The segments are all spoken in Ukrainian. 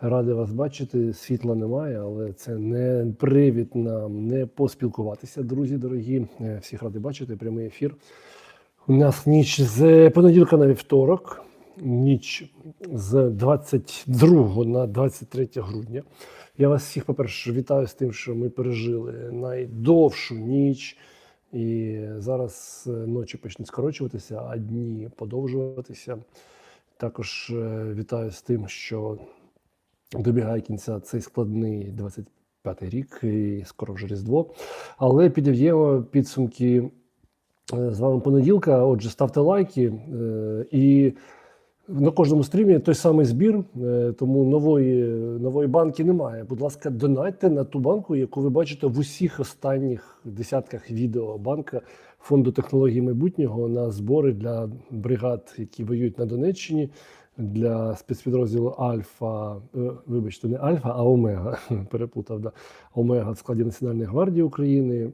Радий вас бачити. Світла немає, але це не привід нам не поспілкуватися. Друзі, дорогі. Е, Всіх радий бачити. Прямий ефір. У нас ніч з понеділка на вівторок, ніч з 22 на 23 грудня. Я вас всіх, по-перше, вітаю з тим, що ми пережили найдовшу ніч. І зараз е, ночі почнуть скорочуватися, а дні подовжуватися. Також е, вітаю з тим, що добігає кінця цей складний 25-й рік, і скоро вже Різдво. Але підів'ємо підсумки е, з вами понеділка. Отже, ставте лайки е, і. На кожному стрімі той самий збір, е, тому нової, нової банки немає. Будь ласка, донайте на ту банку, яку ви бачите в усіх останніх десятках відео банка фонду технологій майбутнього на збори для бригад, які воюють на Донеччині, для спецпідрозділу Альфа, е, вибачте, не Альфа, а Омега. Переплутав да. Омега в складі Національної гвардії України.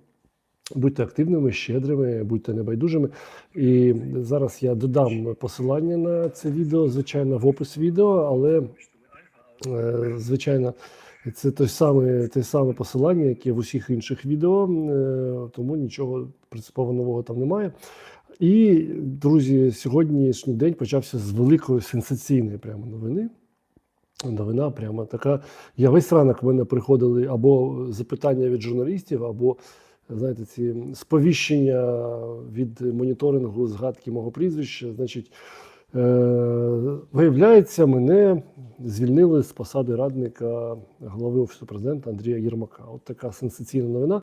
Будьте активними, щедрими, будьте небайдужими. І зараз я додам посилання на це відео, звичайно, в опис відео, але е, звичайно, це той саме, те саме посилання, яке в усіх інших відео, е, тому нічого принципово нового там немає. І, друзі, сьогоднішній день почався з великої сенсаційної прямо новини. Новина прямо така. Я весь ранок в мене приходили або запитання від журналістів, або знаєте, ці сповіщення від моніторингу згадки мого прізвища. Значить, е, виявляється, мене звільнили з посади радника голови офісу президента Андрія Єрмака. От така сенсаційна новина.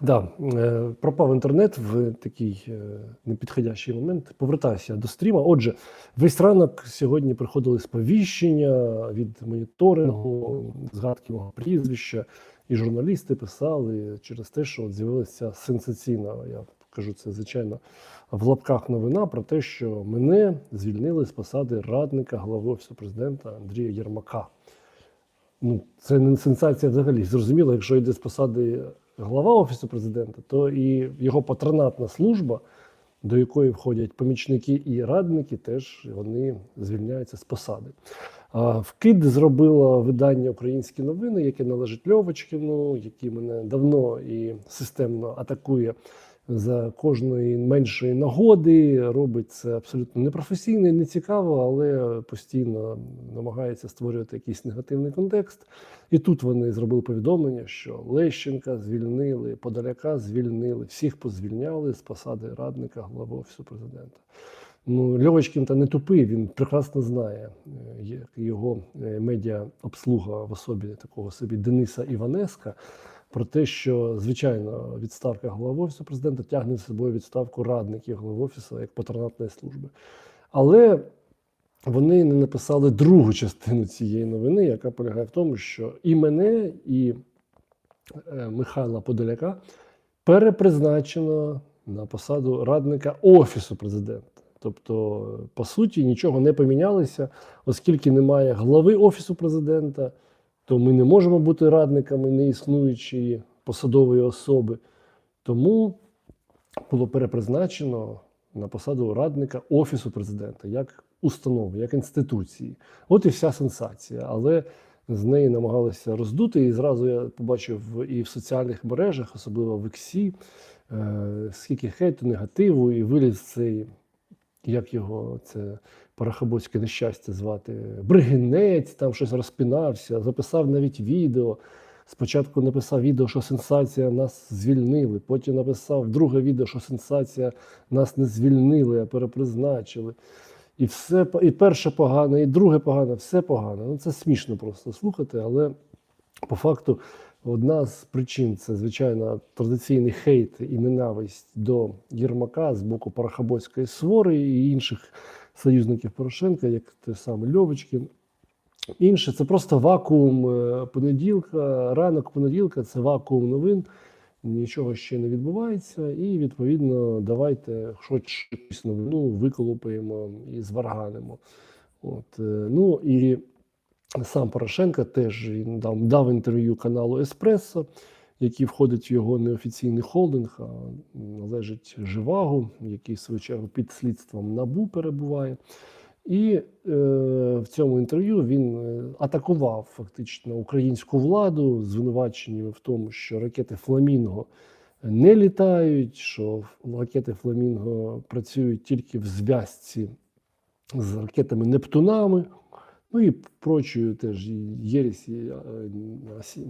Да, е, пропав інтернет в такий е, непідходящий момент. Повертаюся до стріма. Отже, весь ранок сьогодні приходили сповіщення від моніторингу, згадки мого прізвища, і журналісти писали через те, що з'явилася сенсаційна, я кажу це звичайно в лапках новина про те, що мене звільнили з посади радника голови офісу президента Андрія Єрмака. Ну, це не сенсація взагалі. Зрозуміло, якщо йде з посади глава офісу президента, то і його патронатна служба, до якої входять помічники і радники, теж вони звільняються з посади. Вкид зробило видання Українські новини, яке належить Льовочкіну, який мене давно і системно атакує за кожної меншої нагоди. Робить це абсолютно непрофесійно і нецікаво, але постійно намагається створювати якийсь негативний контекст. І тут вони зробили повідомлення, що Лещенка звільнили, Подоляка звільнили, всіх позвільняли з посади радника голови офісу президента. Ну, Льовочкін та не тупий, він прекрасно знає, е, як його е, медіа обслуга в особі такого собі Дениса Іванеска. Про те, що звичайно відставка голови офісу президента тягне за собою відставку радників голови офісу як патронатної служби. Але вони не написали другу частину цієї новини, яка полягає в тому, що і мене, і е, Михайла Подоляка перепризначено на посаду радника Офісу президента. Тобто, по суті, нічого не помінялося, оскільки немає глави Офісу президента, то ми не можемо бути радниками неіснуючої посадової особи. Тому було перепризначено на посаду радника Офісу президента як установи, як інституції. От і вся сенсація. Але з неї намагалися роздути. І зразу я побачив і в соціальних мережах, особливо в Іксі, е, скільки хейту, негативу, і виліз цей, як його це парахабоцьке нещастя звати, Бригинець, там щось розпинався, записав навіть відео. Спочатку написав відео, що сенсація нас звільнили. Потім написав друге відео, що сенсація нас не звільнили, а перепризначили. І все і перше погане, і друге погане, все погано. Ну це смішно просто слухати, але по факту одна з причин це, звичайно, традиційний хейт і ненависть до Єрмака з боку Парахабоцької свори і інших союзників Порошенка, як той самий Льовочкін. Інше це просто вакуум е, понеділка, ранок понеділка це вакуум новин. Нічого ще не відбувається, і відповідно давайте хоч якусь новину виколупаємо і зварганимо. От, е, ну і сам Порошенко теж він дав, дав інтерв'ю каналу Еспресо, який входить в його неофіційний холдинг, а належить Живагу, який свою чергу під слідством НАБУ перебуває. І е, в цьому інтерв'ю він е, атакував фактично українську владу звинуваченнями в тому, що ракети Фламінго не літають, що ракети Фламінго працюють тільки в зв'язці з ракетами Нептунами. Ну і прочою теж єресі е, е,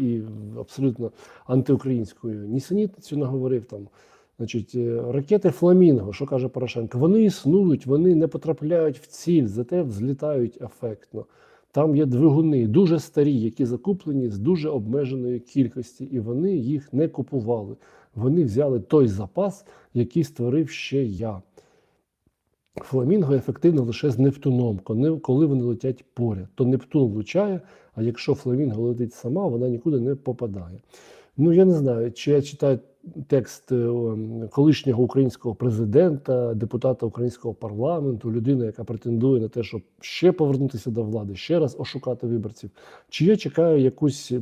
і абсолютно антиукраїнською нісенітницю наговорив там. Значить, е, ракети Фламінго, що каже Порошенко, вони існують, вони не потрапляють в ціль, зате взлітають ефектно. Там є двигуни дуже старі, які закуплені з дуже обмеженої кількості, і вони їх не купували. Вони взяли той запас, який створив ще я. Фламінго ефективно лише з Нептуном, коли- вони летять поряд. То Нептун влучає, а якщо Фламінго летить сама, вона нікуди не попадає. Ну, я не знаю, чи я читаю текст е, колишнього українського президента, депутата українського парламенту, людини, яка претендує на те, щоб ще повернутися до влади, ще раз ошукати виборців, чи я чекаю якусь.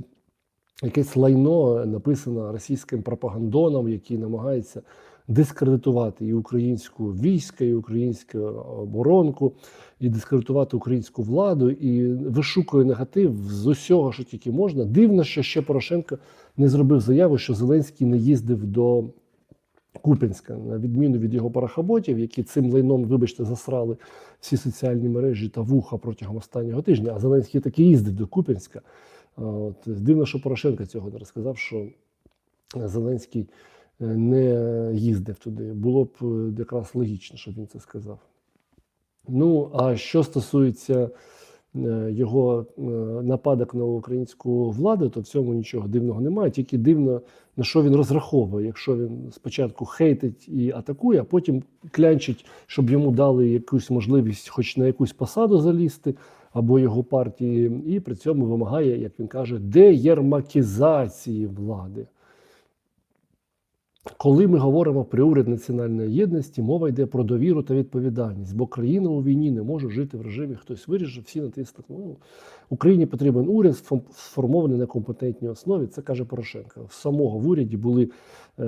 Якесь лайно написане російським пропагандоном, який намагається дискредитувати і українську військо, і українську оборонку, і дискредитувати українську владу, і вишукує негатив з усього, що тільки можна. Дивно, що ще Порошенко не зробив заяву, що Зеленський не їздив до Купінська, на відміну від його парахаботів, які цим лайном, вибачте, засрали всі соціальні мережі та вуха протягом останнього тижня. А Зеленський таки їздив до Купінська. От дивно, що Порошенко цього не розказав, що Зеленський не їздив туди. Було б е, якраз логічно, щоб він це сказав. Ну, а що стосується е, його е, нападок на українську владу, то в цьому нічого дивного немає. Тільки дивно, на що він розраховує. Якщо він спочатку хейтить і атакує, а потім клянчить, щоб йому дали якусь можливість, хоч на якусь посаду залізти, або його партії, і при цьому вимагає, як він каже, деєрмакізації влади. Коли ми говоримо про уряд національної єдності, мова йде про довіру та відповідальність, бо країна у війні не може жити в режимі хтось вирішив, всі натиснуть. Ну, Україні потрібен уряд, сформований на компетентній основі. Це каже Порошенко. В самого в уряді були е,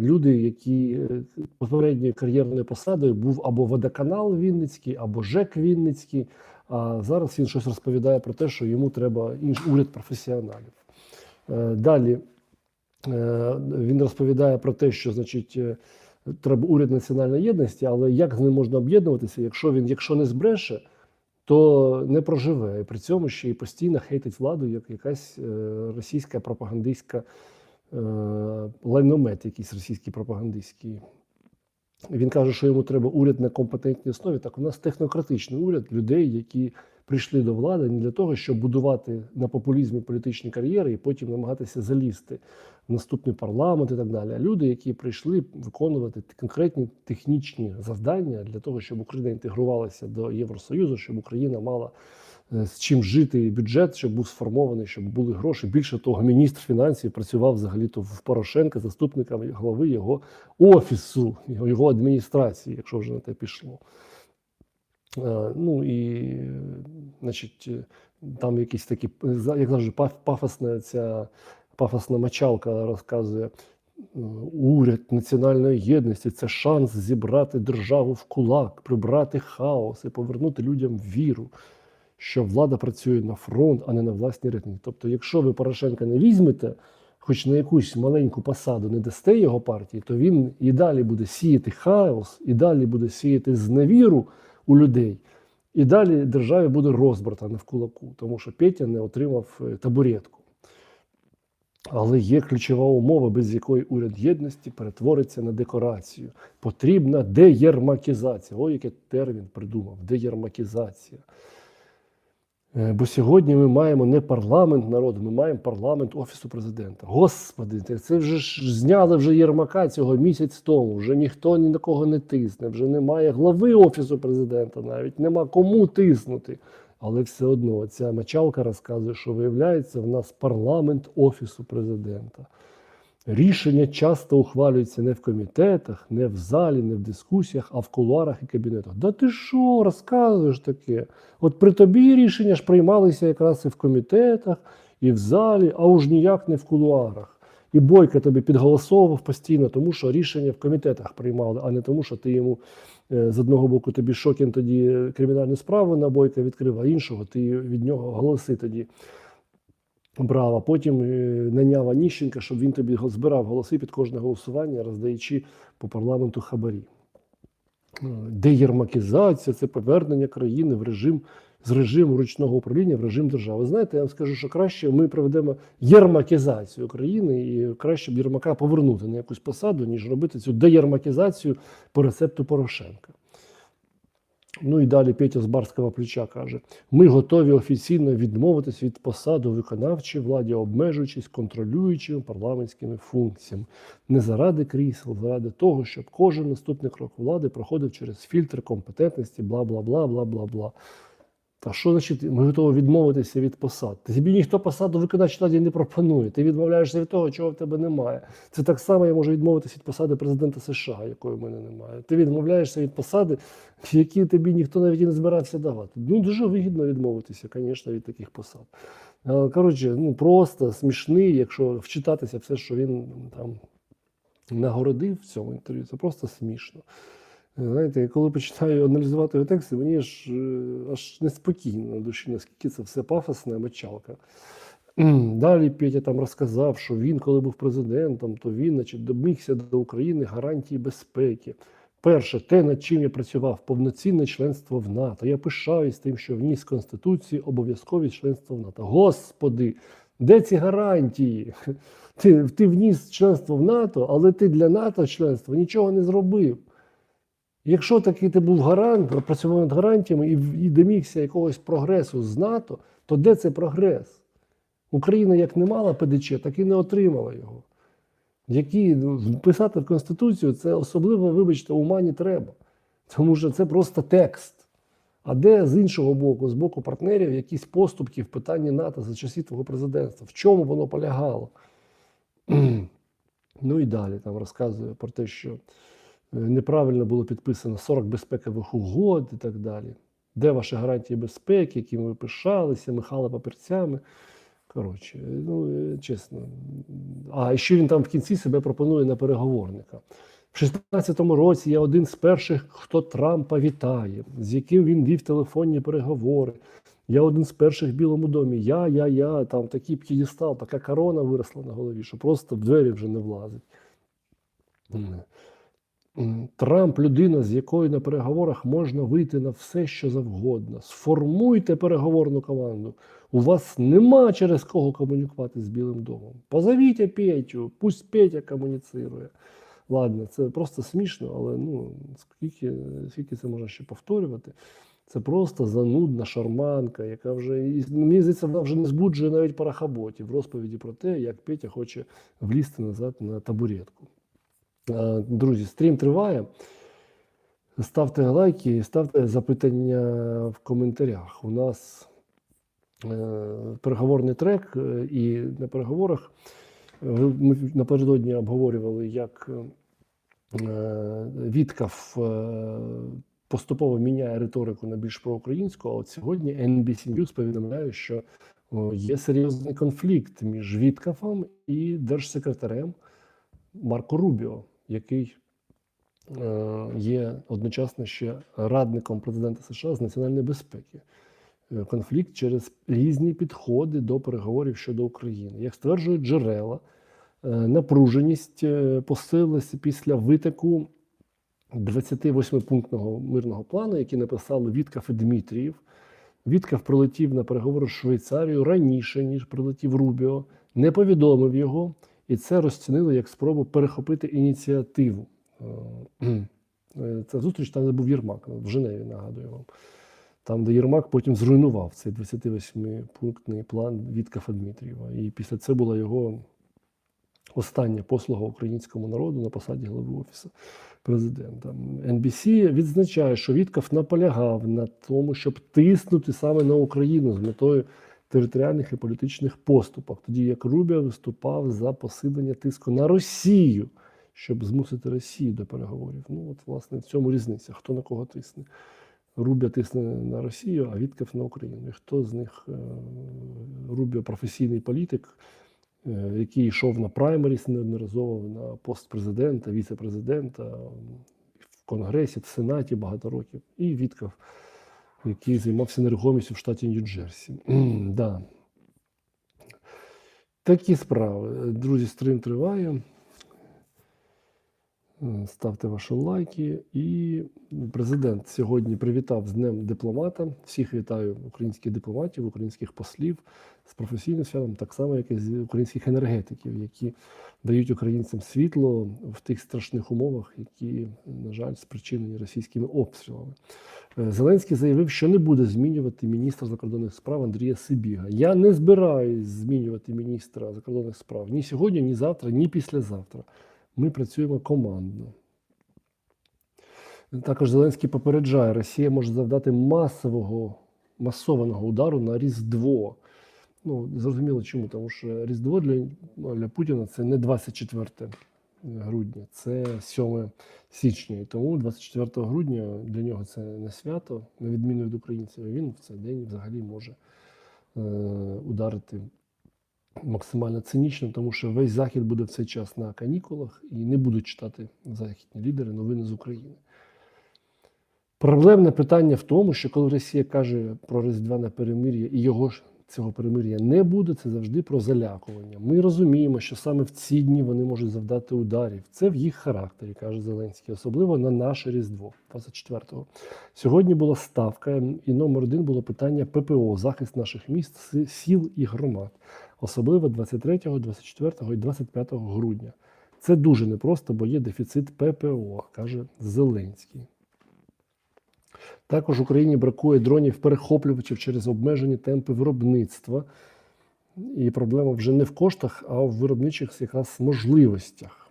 люди, які е, попередньою кар'єрною посадою був або водоканал Вінницький, або ЖЕК Вінницький. А зараз він щось розповідає про те, що йому треба інш уряд професіоналів. Е, далі. Е, Він розповідає про те, що значить е, треба уряд національної єдності, але як з ним можна об'єднуватися, якщо він, якщо не збреше, то не проживе. І при цьому ще й постійно хейтить владу, як якась е, російська пропагандистська лайномет, якийсь російський пропагандистський. Він каже, що йому треба уряд на компетентній основі. Так, у нас технократичний уряд людей, які прийшли до влади не для того, щоб будувати на популізмі політичні кар'єри і потім намагатися залізти в наступний парламент і так далі. А люди, які прийшли виконувати конкретні технічні завдання для того, щоб Україна інтегрувалася до Євросоюзу, щоб Україна мала з чим жити і бюджет, щоб був сформований, щоб були гроші. Більше того, міністр фінансів працював взагалі-то в Порошенка заступником голови його офісу, його, адміністрації, якщо вже на те пішло. Е, Ну і, е, значить, е, там якісь такі, е, як завжди, паф- пафосна ця пафосна мочалка розказує. е, Уряд національної єдності це шанс зібрати державу в кулак, прибрати хаос і повернути людям віру, що влада працює на фронт, а не на власні рейтинги. Тобто, якщо ви Порошенка не візьмете, хоч на якусь маленьку посаду не дасте його партії, то він і далі буде сіяти хаос, і далі буде сіяти зневіру у людей. І далі державі буде розбрат, а не в кулаку, тому що Петя не отримав е, табуретку. Але є ключова умова, без якої уряд єдності перетвориться на декорацію. Потрібна деєрмакізація. Ой, який термін придумав деєрмакізація. Е, Бо сьогодні ми маємо не парламент народу, ми маємо парламент Офісу президента. Господи, це- вже ж зняли вже Єрмака цього місяць тому. Вже ніхто ні на кого не тисне, вже немає глави Офісу президента, навіть нема кому тиснути. Але все одно ця мочалка розказує, що виявляється в нас парламент Офісу президента. Рішення часто ухвалюються не в комітетах, не в залі, не в дискусіях, а в кулуарах і кабінетах. Да ти що розказуєш таке? От при тобі рішення ж приймалися якраз і в комітетах, і в залі, а уж ніяк не в кулуарах. І Бойко тобі підголосовував постійно, тому що рішення в комітетах приймали, а не тому, що ти йому е, з одного боку тобі Шокін тоді кримінальну справу на Бойка відкрив, а іншого ти від нього голоси тоді брав. А потім е, наняв Аніщенка, щоб він тобі збирав голоси під кожне голосування, роздаючи по парламенту хабарі. Е, Деєрмакізація це повернення країни в режим з режиму ручного управління в режим держави. Знаєте, я вам скажу, що краще ми проведемо єрмакізацію країни, і краще б Єрмака повернути на якусь посаду, ніж робити цю деєрмакізацію по рецепту Порошенка. Ну і далі Петя з барського плеча каже: ми готові офіційно відмовитись від посади виконавчої владі, обмежуючись контролюючими парламентськими функціями. Не заради крісел, заради того, щоб кожен наступний крок влади проходив через фільтр компетентності, бла бла бла бла бла бла. Та що значить, ми готові відмовитися від посад? Тобі ніхто посаду виконавчій владі не пропонує. Ти відмовляєшся від того, чого в тебе немає. Це так само я можу відмовитися від посади президента США, якої в мене немає. Ти відмовляєшся від посади, які тобі ніхто навіть і не збирався давати. Ну дуже вигідно відмовитися, звісно, від таких посад. Коротше, ну просто смішний, якщо вчитатися все, що він там нагородив в цьому інтерв'ю, це просто смішно. Знаєте, коли починаю аналізувати його тексти, мені ж е, аж неспокійно на душі, наскільки це все пафосна мочалка. Далі Петя там розказав, що він, коли був президентом, то він значить, домігся до України гарантії безпеки. Перше, те, над чим я працював, повноцінне членство в НАТО. Я пишаюсь тим, що вніс в Конституції обов'язковість членства в НАТО. Господи, де ці гарантії? Ти, ти вніс членство в НАТО, але ти для НАТО членства нічого не зробив. Якщо таки ти був гарант, працював над гарантіями і, і домігся якогось прогресу з НАТО, то де цей прогрес? Україна як не мала ПДЧ, так і не отримала його. Які ну, писати в Конституцію це особливо, вибачте, ума не треба. Тому що це просто текст. А де з іншого боку, з боку партнерів, якісь поступки в питанні НАТО за часів твого президентства? В чому воно полягало? ну і далі там розказує про те, що неправильно було підписано 40 безпекових угод і так далі. Де ваші гарантії безпеки, якими ви пишалися, махали папірцями. Коротше, ну е, чесно. А ще він там в кінці себе пропонує на переговорника. В 16-му році я один з перших, хто Трампа вітає, з яким він вів телефонні переговори. Я один з перших в Білому домі. Я, я, я, там такий п'єдестал, така корона виросла на голові, що просто в двері вже не влазить. Трамп людина, з якою на переговорах можна вийти на все, що завгодно. Сформуйте переговорну команду. У вас нема через кого комунікувати з Білим домом. Позовіть Петю, пусть Петя комуніцирує. Ладно, це просто смішно, але ну скільки, скільки це можна ще повторювати? Це просто занудна шарманка, яка вже і мені здається, вона вже не збуджує навіть парахаботів в розповіді про те, як Петя хоче влізти назад на табуретку. Е, Друзі, стрім триває. Ставте лайки, ставте запитання в коментарях. У нас е, переговорний трек, е, і на переговорах ми напередодні обговорювали, як Віткав поступово міняє риторику на більш проукраїнську. А от сьогодні NBC News повідомляє, що є серйозний конфлікт між Віткафом і держсекретарем Марко Рубіо, який е, є одночасно ще радником президента США з національної безпеки. Е, Конфлікт через різні підходи до переговорів щодо України. Як стверджують джерела, е, напруженість посилилася після витоку 28-пунктного мирного плану, який написали Віткав і Дмитрієв. Віткав прилетів на переговори з Швейцарією раніше, ніж прилетів Рубіо, не повідомив його, і це розцінили як спробу перехопити ініціативу. Е, е, Ця зустріч там, де був Єрмак, в Женеві, нагадую вам. Там, де Єрмак потім зруйнував цей 28-пунктний план Віткафа Дмитрієва. І після це була його остання послуга українському народу на посаді голови офісу президента. NBC відзначає, що Вітков наполягав на тому, щоб тиснути саме на Україну з метою територіальних і політичних поступок, тоді як Рубіо виступав за посилення тиску на Росію, щоб змусити Росію до переговорів. Ну от власне в цьому різниця, хто на кого тисне. Рубя тисне на Росію, а Вітков на Україну. І хто з них е, Рубіо професійний політик, е, який йшов на праймеріс неодноразово на пост президента, віце-президента в Конгресі, в Сенаті багато років, і Вітков, який займався нерухомістю в штаті Нью-Джерсі. да. Такі справи. Друзі, стрим триває. Е, Ставте ваші лайки. І президент сьогодні привітав з Днем дипломата. Всіх вітаю українських дипломатів, українських послів з професійним святом, так само, як і з українських енергетиків, які дають українцям світло в тих страшних умовах, які, на жаль, спричинені російськими обстрілами. Е, Зеленський заявив, що не буде змінювати міністра закордонних справ Андрія Сибіга. Я не збираюсь змінювати міністра закордонних справ ні сьогодні, ні завтра, ні післязавтра. Ми працюємо командно. Також Зеленський попереджає, Росія може завдати масового масованого удару на Різдво. Ну, зрозуміло чому, тому що Різдво для, для Путіна це не 24 грудня, це 7 січня. І тому 24 грудня для нього це не свято, на відміну від українців. Він в цей день взагалі може е, ударити максимально цинічно, тому що весь захід буде в цей час на канікулах і не будуть читати західні лідери новини з України. Проблемне питання в тому, що коли Росія каже про різдвяне перемир'я і його ж цього перемир'я не буде, це завжди про залякування. Ми розуміємо, що саме в ці дні вони можуть завдати ударів. Це в їх характері, каже Зеленський, особливо на наше Різдво, 24-го. Сьогодні була ставка, і номер один було питання ППО, захист наших міст, сіл і громад, особливо 23, 24 і 25 грудня. Це дуже непросто, бо є дефіцит ППО, каже Зеленський. Також Україні бракує дронів перехоплювачів через обмежені темпи виробництва. І проблема вже не в коштах, а в виробничих якраз можливостях.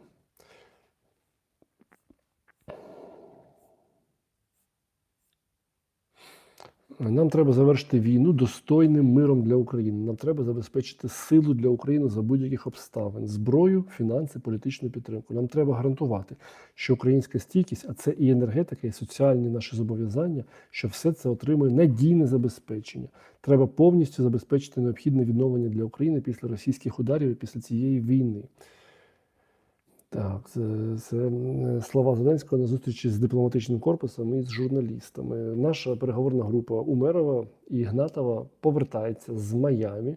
Нам треба завершити війну достойним миром для України. Нам треба забезпечити силу для України за будь-яких обставин, зброю, фінанси, політичну підтримку. Нам треба гарантувати, що українська стійкість, а це і енергетика, і соціальні наші зобов'язання, що все це отримує надійне забезпечення. Треба повністю забезпечити необхідне відновлення для України після російських ударів і після цієї війни. Так, це, це слова Зеленського на зустрічі з дипломатичним корпусом і з журналістами. Наша переговорна група Умерова і Ігнатова повертається з Майамі.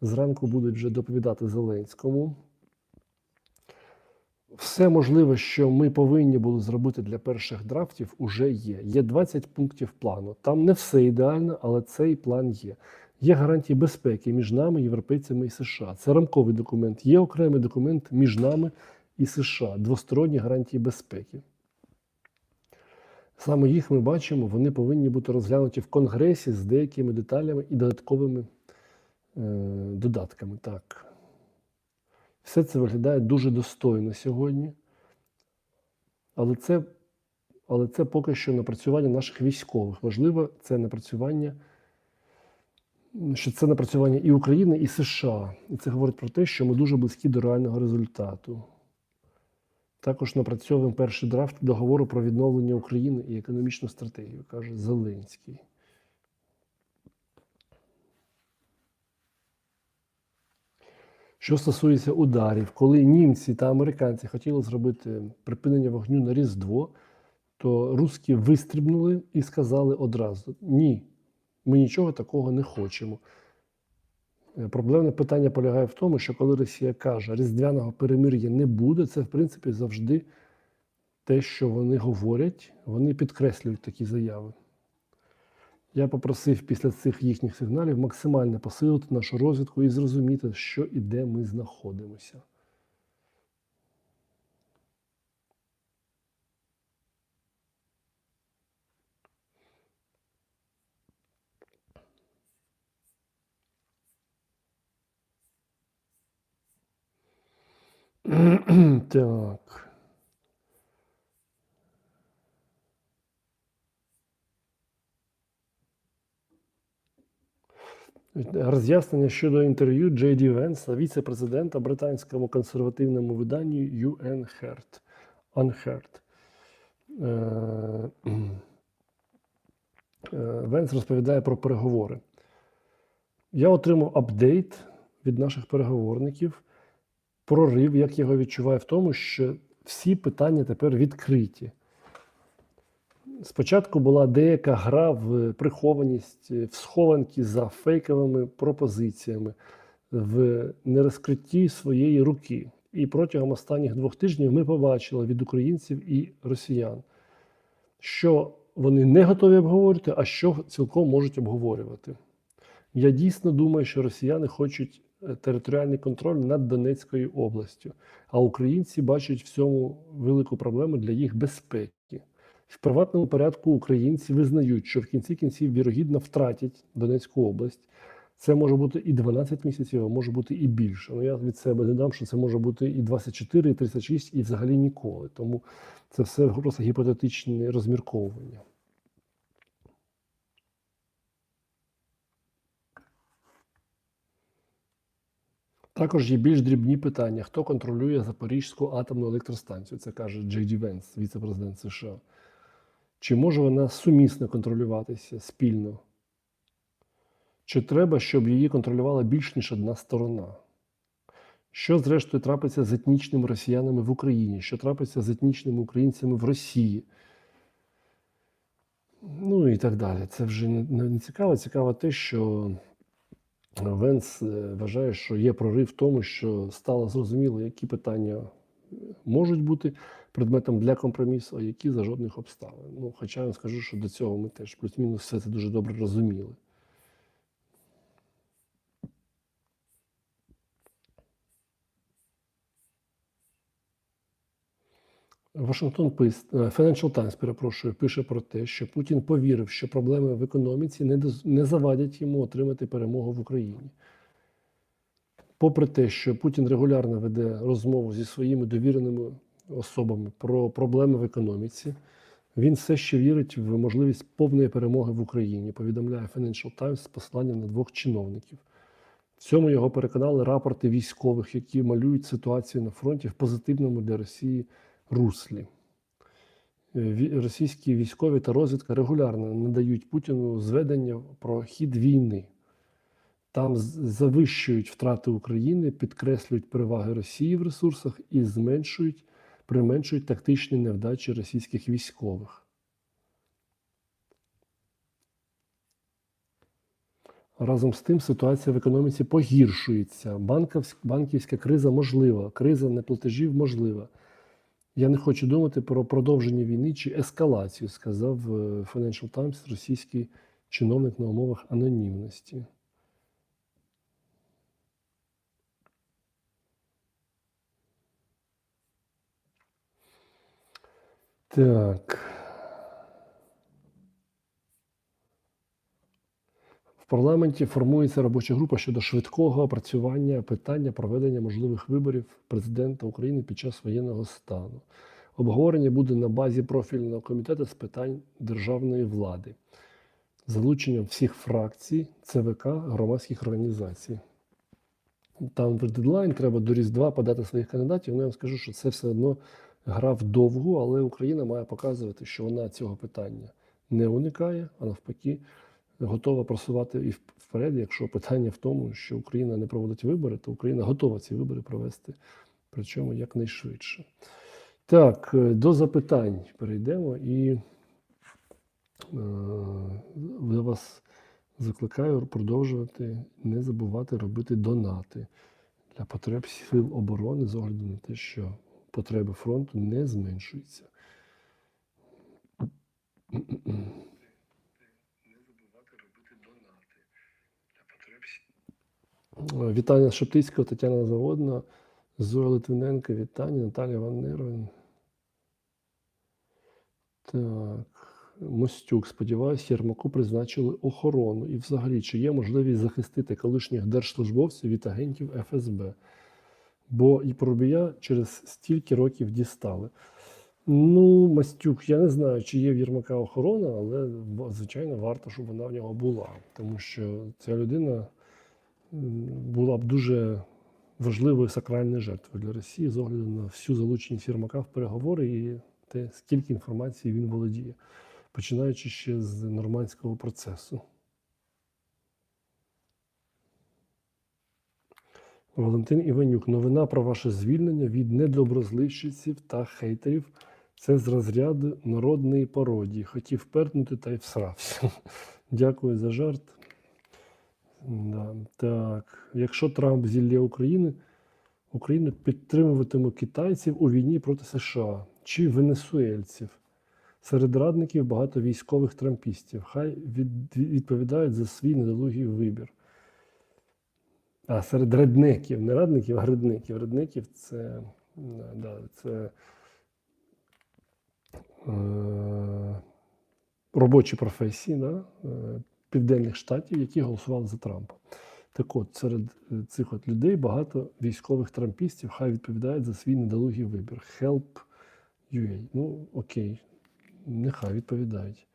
Зранку будуть вже доповідати Зеленському. Все можливе, що ми повинні були зробити для перших драфтів, уже є. Є 20 пунктів плану. Там не все ідеально, але цей план є. Є гарантії безпеки між нами, європейцями і США. Це рамковий документ. Є окремий документ між нами і США, двосторонні гарантії безпеки. Саме їх ми бачимо, вони повинні бути розглянуті в Конгресі з деякими деталями і додатковими е, додатками. Так. Все це виглядає дуже достойно сьогодні. Але це, але це поки що напрацювання наших військових. Важливо, це напрацювання, що це напрацювання і України, і США. І це говорить про те, що ми дуже близькі до реального результату. Також напрацьовуємо перший драфт договору про відновлення України і економічну стратегію, каже Зеленський. Що стосується ударів, коли німці та американці хотіли зробити припинення вогню на Різдво, то русські вистрібнули і сказали одразу: ні, ми нічого такого не хочемо. Е, Проблемне питання полягає в тому, що коли Росія каже, різдвяного перемир'я не буде, це в принципі завжди те, що вони говорять, вони підкреслюють такі заяви. Я попросив після цих їхніх сигналів максимально посилити нашу розвідку і зрозуміти, що і де ми знаходимося. Так. Роз'яснення щодо інтерв'ю Джей Ді Венса, віце-президента британському консервативному виданню UN Heard. Unheard. Е, Венс розповідає про переговори. Я отримав апдейт від наших переговорників, прорив, як його відчуваю, в тому, що всі питання тепер відкриті. Спочатку була деяка гра в прихованість, в схованки за фейковими пропозиціями, в нерозкритті своєї руки. І протягом останніх двох тижнів ми побачили від українців і росіян, що вони не готові обговорювати, а що цілком можуть обговорювати. Я дійсно думаю, що росіяни хочуть територіальний контроль над Донецькою областю, а українці бачать в цьому велику проблему для їх безпеки. В приватному порядку українці визнають, що в кінці кінців вірогідно втратять Донецьку область. Це може бути і 12 місяців, а може бути і більше. Ну я від себе додам, що це може бути і 24, і 36, і взагалі ніколи. Тому це все просто гіпотетичне розмірковування. Також є більш дрібні питання: хто контролює Запорізьку атомну електростанцію? Це каже Джей Ді Венс, віце-президент США. Чи може вона сумісно контролюватися спільно? Чи треба, щоб її контролювала більш ніж одна сторона? Що, зрештою, трапиться з етнічними росіянами в Україні? Що трапиться з етнічними українцями в Росії? Ну і так далі. Це вже не, цікаво. Цікаво те, що Венс е, вважає, що є прорив в тому, що стало зрозуміло, які питання можуть бути предметом для компромісу, а які за жодних обставин. Ну, хоча я скажу, що до цього ми теж плюс-мінус все це дуже добре розуміли. Вашингтон Пис- Financial Times, перепрошую, пише про те, що Путін повірив, що проблеми в економіці не, не завадять йому отримати перемогу в Україні. Попри те, що Путін регулярно веде розмову зі своїми довіреними особами про проблеми в економіці, він все ще вірить в можливість повної перемоги в Україні, повідомляє Financial Times з посиланням на двох чиновників. В цьому його переконали рапорти військових, які малюють ситуацію на фронті в позитивному для Росії руслі. Е, Російські військові та розвідка регулярно надають Путіну зведення про хід війни. Там завищують втрати України, підкреслюють переваги Росії в ресурсах і зменшують, применшують тактичні невдачі російських військових. Разом з тим ситуація в економіці погіршується. Банківська, банківська криза можлива, криза неплатежів можлива. Я не хочу думати про продовження війни чи ескалацію, сказав е, Financial Times російський чиновник на умовах анонімності. Так. Парламенті формується робоча група щодо швидкого опрацювання питання проведення можливих виборів президента України під час воєнного стану. Обговорення буде на базі профільного комітету з питань державної влади, залученням всіх фракцій, ЦВК, громадських організацій. Там в дедлайн треба до Різдва подати своїх кандидатів. Ну, я вам скажу, що це все одно гра вдовгу, але Україна має показувати, що вона цього питання не уникає, а навпаки, готова просувати і вперед. Якщо питання в тому, що Україна не проводить вибори, то Україна готова ці вибори провести, причому якнайшвидше. Так, е, до запитань перейдемо і е, я вас закликаю продовжувати не забувати робити донати для потреб сил оборони з огляду на те, що потреби фронту не зменшуються. Не забувати робити донати для потреб Е, Вітання Шептицького, Тетяна Заводна, Зоя Литвиненко, вітання, Наталія Ваннерова. Так. Мостюк, сподіваюся, Єрмаку призначили охорону. І взагалі, чи є можливість захистити колишніх держслужбовців від агентів ФСБ? Бо і Поробія через стільки років дістали. Ну, Мастюк, я не знаю, чи є в Єрмака охорона, але звичайно варто, щоб вона в нього була. Тому що ця людина була б дуже важливою сакральною жертвою для Росії з огляду на всю залученість Єрмака в переговори і те, скільки інформації він володіє. починаючи ще з нормандського процесу. Валентин Іванюк. Новина про ваше звільнення від недоброзичливців та хейтерів. Це з розряду народної пародії. Хотів пернути та й всрався. Дякую за жарт. Да. Так. Якщо Трамп зілля України, Україну підтримуватиме китайців у війні проти США чи венесуельців. Серед радників багато військових трампістів. Хай від, відповідають за свій недолугий вибір. А серед редників, не радників, а гредників. Редників це, да, це е, робочі професії да, е, південних штатів, які голосували за Трампа. Так от, серед е, цих от людей багато військових трампістів, хай відповідають за свій недолугий вибір. Help UA. Ну, окей, нехай відповідають.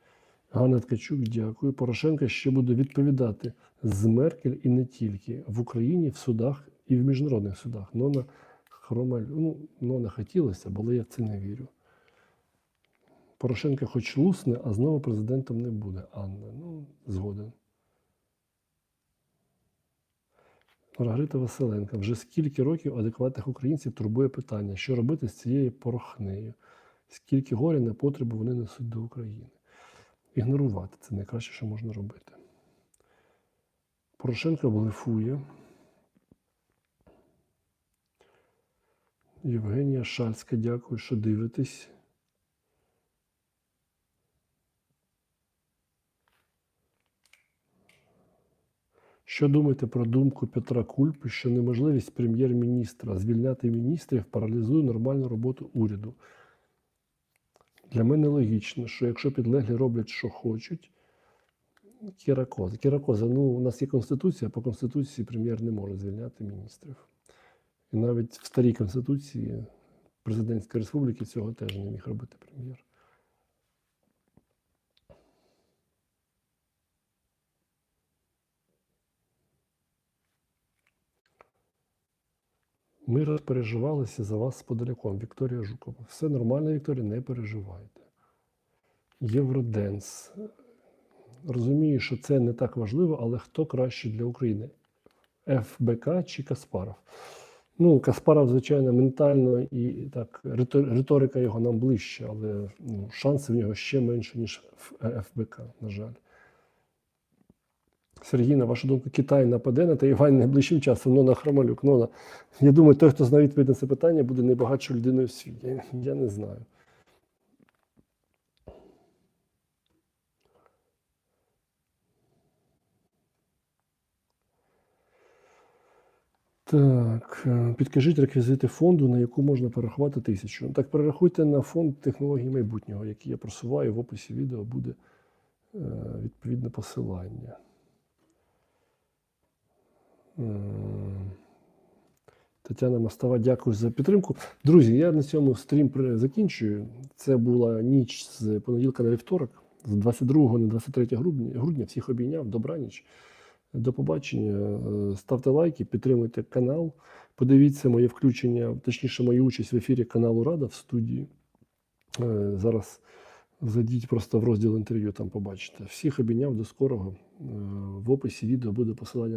Ганна Ткачук, дякую. Порошенко ще буде відповідати з Меркель і не тільки в Україні, в судах і в міжнародних судах. Нона Хромаль, ну, Нона хотілося, але я в це не вірю. Порошенко хоч лусне, а знову президентом не буде. Анна, ну, згоден. Маргарита Василенка. Вже скільки років адекватних українців турбує питання, що робити з цією порохнею? Скільки горя на потребу вони несуть до України? Ігнорувати це найкраще, що можна робити. Порошенко блефує. Євгенія Шальська, дякую, що дивитесь. Що думаєте про думку Петра Кульпи, що неможливість прем'єр-міністра звільняти міністрів паралізує нормальну роботу уряду? Для мене логічно, що якщо підлеглі роблять, що хочуть, Кіракоза. Кіракоза, ну, у нас є Конституція, по Конституції прем'єр не може звільняти міністрів. І навіть в старій Конституції Президентської республіки цього теж не міг робити прем'єр. Ми розпереживалися за вас з. Вікторія Жукова. Все нормально, Вікторія, не переживайте. Євроденс. Розумію, що це не так важливо, але хто краще для України? ФБК чи Каспаров? Ну, Каспаров, звичайно, ментально і так, риторика його нам ближче, але ну, шанси в нього ще менше, ніж в ФБК, на жаль. Сергій, на вашу думку, Китай нападе на Тайвань найближчим часом. Нона Хромалюк. Нона, я думаю, той, хто знає відповідь на це питання, буде найбагатшою людиною в світі. Я, я не знаю. Так, е, підкажіть реквізити фонду, на яку можна перерахувати тисячу. Так, перерахуйте на фонд технологій майбутнього, який я просуваю. В описі відео буде е, відповідне посилання. М. Тетяна Мостова, дякую за підтримку. Друзі, я на цьому стрім закінчую. Це була ніч з понеділка на вівторок, з 22 на 23 грудня. Всіх обійняв. Добраніч. До побачення. Е, Ставте лайки, підтримуйте канал. Подивіться моє включення, точніше, мою участь в ефірі каналу Рада в студії. Е, Зараз зайдіть просто в розділ інтерв'ю, там побачите. Всіх обійняв до скорого. Е, В описі відео буде посилання.